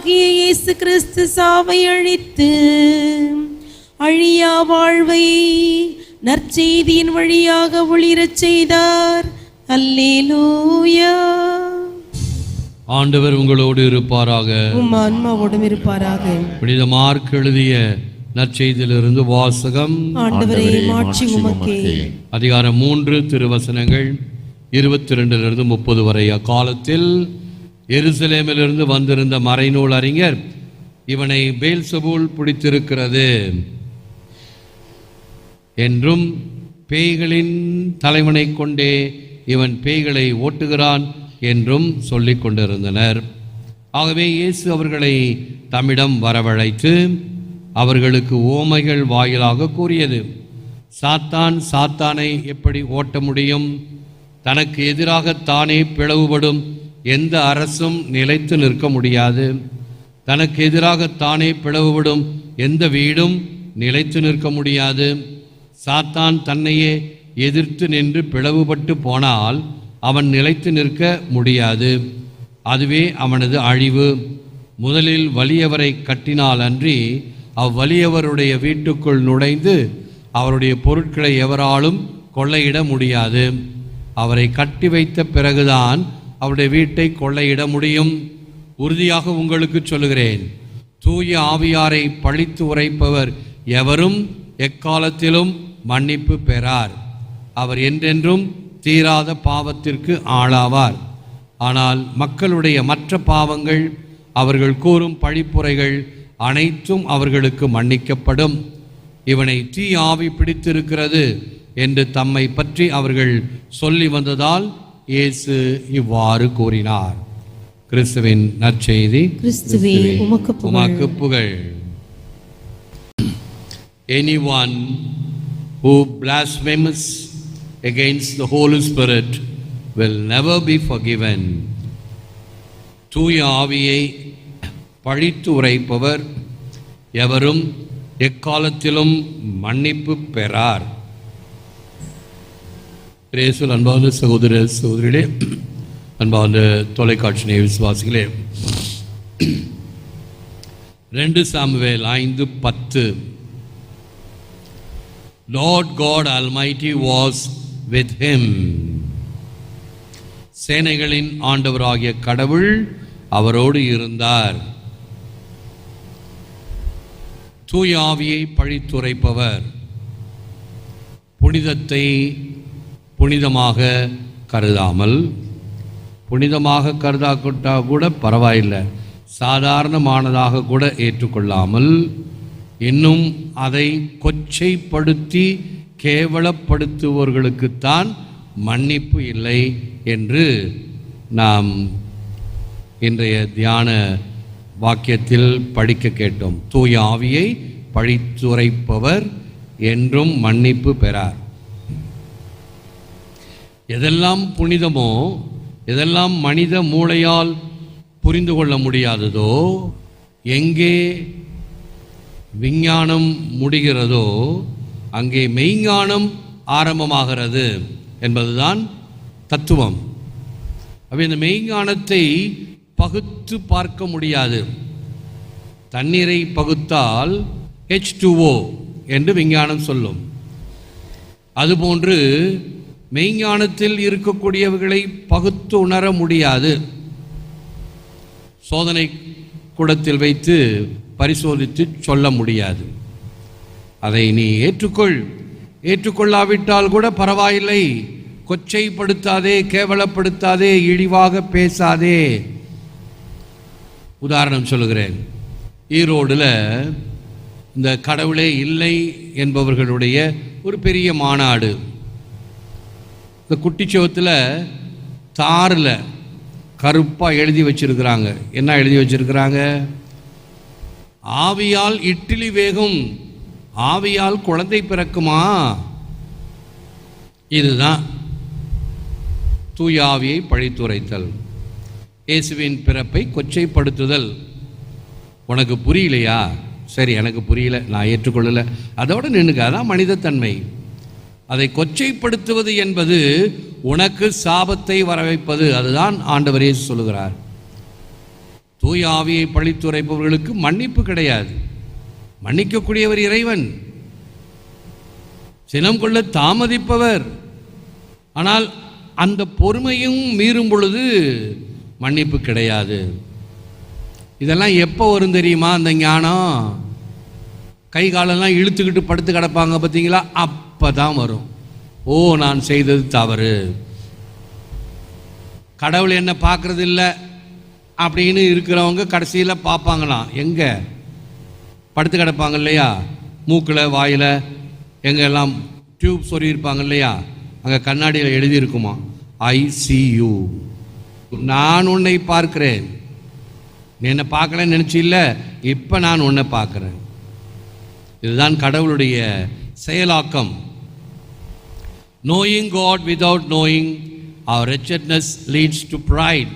மீட்பராகிய இயேசு கிறிஸ்து சாவை அழித்து அழியா வாழ்வை நற்செய்தியின் வழியாக ஒளிரச் செய்தார். அல்லேலூயா. ஆண்டவர் உங்களோடு இருப்பாராக. உம் ஆன்மாவோடும் இருப்பாராக. புனித மார்க் எழுதிய நற்செய்தியிலிருந்து வாசகம். ஆண்டவரே மாட்சி உமக்கே. அதிகாரம் மூன்று திருவசனங்கள் இருபத்தி ரெண்டிலிருந்து முப்பது வரை அக்காலத்தில் எருசலேமிலிருந்து வந்திருந்த மறைநூல் அறிஞர் இவனை பேல்சபூல் பிடித்திருக்கிறது என்றும் பேய்களின் தலைவனை கொண்டே இவன் பேய்களை ஓட்டுகிறான் என்றும் சொல்லி கொண்டிருந்தனர். ஆகவே இயேசு அவர்களை தம்மிடம் வரவழைத்து அவர்களுக்கு ஓமைகள் வாயிலாக கூறியது சாத்தான் சாத்தானை எப்படி ஓட்ட முடியும்? தனக்கு எதிராக தானே பிளவுபடும் எந்த அரசும் நிலைத்து நிற்க முடியாது. தனக்கு எதிராக தானே பிளவுபடும் எந்த வீடும் நிலைத்து நிற்க முடியாது. சாத்தான் தன்னையே எதிர்த்து நின்று பிளவுபட்டு போனால் அவன் நிலைத்து நிற்க முடியாது. அதுவே அவனது அழிவு. முதலில் வலியவரை கட்டினால் அன்றி அவ்வலியவருடைய வீட்டுக்குள் நுழைந்து அவருடைய பொருட்களை எவராலும் கொள்ளையிட முடியாது. அவரை கட்டி வைத்த பிறகுதான் அவருடைய வீட்டை கொள்ளையிட முடியும். உறுதியாக உங்களுக்கு சொல்லுகிறேன். தூய ஆவியாரை பழித்து உரைப்பவர் எவரும் எக்காலத்திலும் மன்னிப்பு பெறார். அவர் என்றென்றும் தீராத பாவத்திற்கு ஆளாவார். ஆனால் மக்களுடைய மற்ற பாவங்கள் அவர்கள் கூறும் பழிப்புரைகள் அனைத்தும் அவர்களுக்கு மன்னிக்கப்படும். இவனை தீ ஆவி பிடித்திருக்கிறது என்று தம்மை பற்றி அவர்கள் சொல்லி வந்ததால் இயேசு இவ்வாறு கூறினார் கிறிஸ்துவின் நற்செய்தி கிறிஸ்துவே உமக்கு புகழ். புகழ் anyone who blasphemes against the Holy Spirit will never be forgiven. தூய ஆவியை பழித்து உரைப்பவர் எவரும் எக்காலத்திலும் மன்னிப்பு பெறார் பிரேசல் அன்பார்ந்த சகோதர சகோதரிகளே அன்பார்ந்த தொலைக்காட்சி விசுவாசிகளே ரெண்டு சாமுவேல் ஐந்து பத்து. Lord God almighty was with him சேனைகளின் ஆண்டவராகிய கடவுள் அவரோடு இருந்தார். தூயாவியை பழித்துரைப்பவர். புனிதத்தை புனிதமாக கருதாமல் புனிதமாக கருதாக்கிட்டா கூட பரவாயில்லை. சாதாரணமானதாக கூட ஏற்றுக்கொள்ளாமல் இன்னும் அதை கொச்சைப்படுத்தி கேவலப்படுத்துவர்களுக்குத்தான் மன்னிப்பு இல்லை என்று நாம் இன்றைய தியான வாக்கியத்தில் படிக்க கேட்டோம். தூய ஆவியை பழித்துரைப்பவர் என்றும் மன்னிப்பு பெறார். எதெல்லாம் புனிதமோ எதெல்லாம் மனித மூளையால் புரிந்து கொள்ள முடியாததோ எங்கே விஞ்ஞானம் முடிகிறதோ அங்கே மெய்ஞானம் ஆரம்பமாகிறது என்பதுதான் தத்துவம். அப்போ இந்த மெய்ஞானத்தை பகுத்து பார்க்க முடியாது. தண்ணீரை பகுத்தால் ஹெச் என்று விஞ்ஞானம் சொல்லும். அதுபோன்று மெய்ஞானத்தில் இருக்கக்கூடியவர்களை பகுத்து உணர முடியாது. சோதனை கூடத்தில் வைத்து பரிசோதித்து சொல்ல முடியாது. அதை நீ ஏற்றுக்கொள். ஏற்றுக்கொள்ளாவிட்டால் கூட பரவாயில்லை. கொச்சைப்படுத்தாதே கேவலப்படுத்தாதே இழிவாக பேசாதே. உதாரணம் சொல்லுகிறேன். ஈரோடில் இந்த கடவுளே இல்லை என்பவர்களுடைய ஒரு பெரிய மாநாடு. இந்த குட்டிச்சோத்தில் தாரில் கருப்பாக எழுதி வச்சிருக்கிறாங்க. என்ன எழுதி வச்சிருக்கிறாங்க? ஆவியால் இட்லி வேகும் ஆவியால் குழந்தை பிறக்குமா? இதுதான் தூய ஆவியை பழித்துரைத்தல். இயேசுவின் பிறப்பை கொச்சைப்படுத்துதல். உனக்கு புரியலையா? சரி எனக்கு புரியல நான் ஏற்றுக்கொள்ளலை. அதோடு நின்றுக்க அதான் மனிதத்தன்மை. அதை கொச்சைப்படுத்துவது என்பது உனக்கு சாபத்தை வரவைப்பது. அதுதான் ஆண்டவர் இயேசு சொல்லுகிறார். தூய ஆவியை பழித்துரைப்பவர்களுக்கு மன்னிப்பு கிடையாது. மன்னிக்கக்கூடியவர் இறைவன். சினம் கொள்ள தாமதிப்பவர். ஆனால் அந்த பொறுமையும் மீறும் பொழுது மன்னிப்பு கிடையாது. இதெல்லாம் எப்போ வரும் தெரியுமா? அந்த ஞானம். கை காலெல்லாம் இழுத்துக்கிட்டு படுத்து கிடப்பாங்க பார்த்தீங்களா? அப்போ தான் வரும். ஓ நான் செய்தது தவறு. கடவுள் என்ன பார்க்கறது இல்லை அப்படின்னு இருக்கிறவங்க கடைசியில் பார்ப்பாங்களாம். எங்கே? படுத்து கிடப்பாங்க இல்லையா? மூக்கில் வாயில் எங்கெல்லாம் டியூப் சொருகியிருப்பாங்க இல்லையா? அங்கே கண்ணாடியில் எழுதியிருக்குமா? ஐசியூ நான் உன்னை பார்க்கிறேன். நீ என்னை பார்க்கலன்னு நினச்சி இல்லை இப்போ நான் உன்னை பார்க்குறேன். இதுதான் கடவுளுடைய செயலாக்கம். Knowing God without knowing our wretchedness leads to pride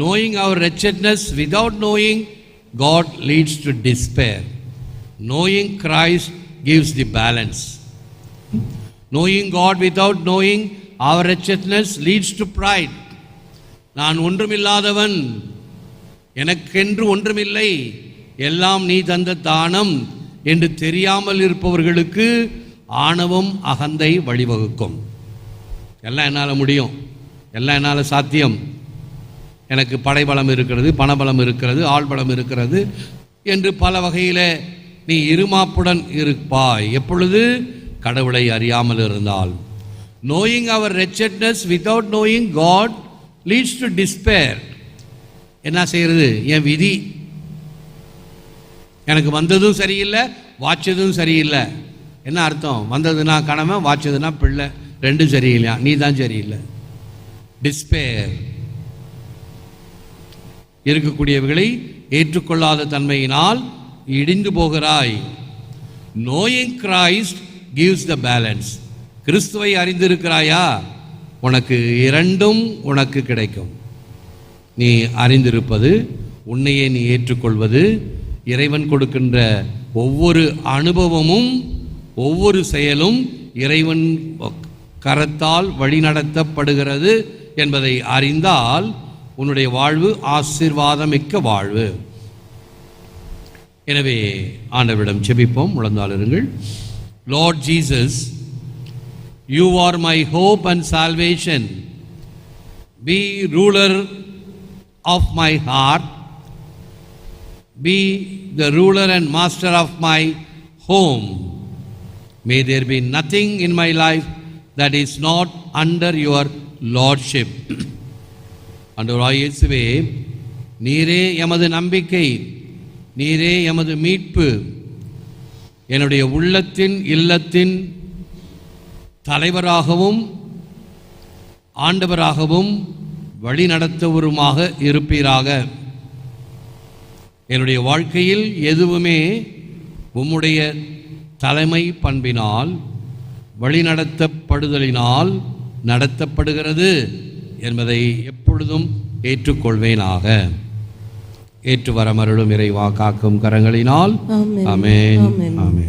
knowing our wretchedness without knowing God leads to despair knowing Christ gives the balance knowing God without knowing our wretchedness leads to pride நான் ஒன்றுமில்லாதவன் எனக்கென்று ஒன்றுமில்லை எல்லாம் நீ தந்த தானம் என்று தெரியாமல் இருப்பவர்களுக்கு ஆணவம் அகந்தை வழிவகுக்கும். எல்லாம் என்னால் முடியும். எல்லாம் என்னால் சாத்தியம். எனக்கு படைபலம் இருக்கிறது பணபலம் இருக்கிறது ஆள்பலம் இருக்கிறது என்று பல வகையில் நீ இருமாப்புடன் இருப்பாய். எப்பொழுது? கடவுளை அறியாமல் இருந்தால். Knowing our wretchedness without knowing God leads to despair என்ன செய்கிறது என் விதி. எனக்கு வந்ததும் சரியில்லை வாட்சதும் சரியில்லை. என்ன அர்த்தம்? வந்ததுன்னா கணவன் வாட்சதுன்னா பிள்ளை. ரெண்டும் சரியில்லையா? நீ தான் சரியில்லை. டிஸ்பேர் இருக்கக்கூடியவர்களை ஏற்றுக்கொள்ளாத தன்மையினால் இடிந்து போகிறாய். Knowing Christ gives the balance கிறிஸ்துவை அறிந்திருக்கிறாயா? உனக்கு இரண்டும் உனக்கு கிடைக்கும். நீ அறிந்திருப்பது உன்னையே நீ ஏற்றுக்கொள்வது இறைவன் கொடுக்கின்ற ஒவ்வொரு அனுபவமும் ஒவ்வொரு செயலும் இறைவன் கரத்தால் வழிநடத்தப்படுகிறது என்பதை அறிந்தால் உன்னுடைய வாழ்வு ஆசீர்வாதமிக்க வாழ்வு. எனவே ஆண்டவரிடம் செபிப்போம் முழந்தாளருங்கள் Lord Jesus you are my hope and salvation be ruler of my heart be the ruler and master of my home May there be nothing in my life that is not under your lordship. ஆண்டவராய் இயேசுவே நீரே எமது நம்பிக்கை நீரே எமது மீட்பு என்னுடைய உள்ளத்தின் இல்லத்தின் தலைவராகவும் ஆண்டவராகவும் வழிநடத்தவருமாக இருப்பீராக என்னுடைய வாழ்க்கையில் எதுவுமே உம்முடைய தலைமை பண்பினால் வழிநடத்தப்படுதலினால் நடத்தப்படுகிறது என்பதை எப்பொழுதும் ஏற்றுக்கொள்வேனாக. ஏற்று வரமருளும் இறைவா காக்கும் கரங்களினால். ஆமென். ஆமென்.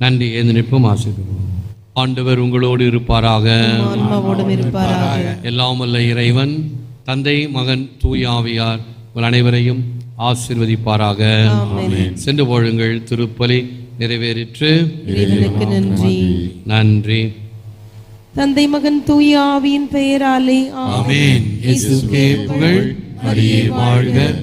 நன்றி எழுந்து நிற்போம் ஆசிர்வதிப்போம் ஆண்டவர் உங்களோடு இருப்பாராக. எல்லாம் வல்ல இறைவன் தந்தை மகன் தூய ஆவியார் உங்கள் அனைவரையும் ஆசிர்வதிப்பாராக. சென்று போழுங்கள் திருப்பலி நிறைவேறிற்று. நன்றி. நன்றி. தந்தை மகன் தூய ஆவியின் பெயராலே ஆமென். புகழ் மரியே வாழ்க.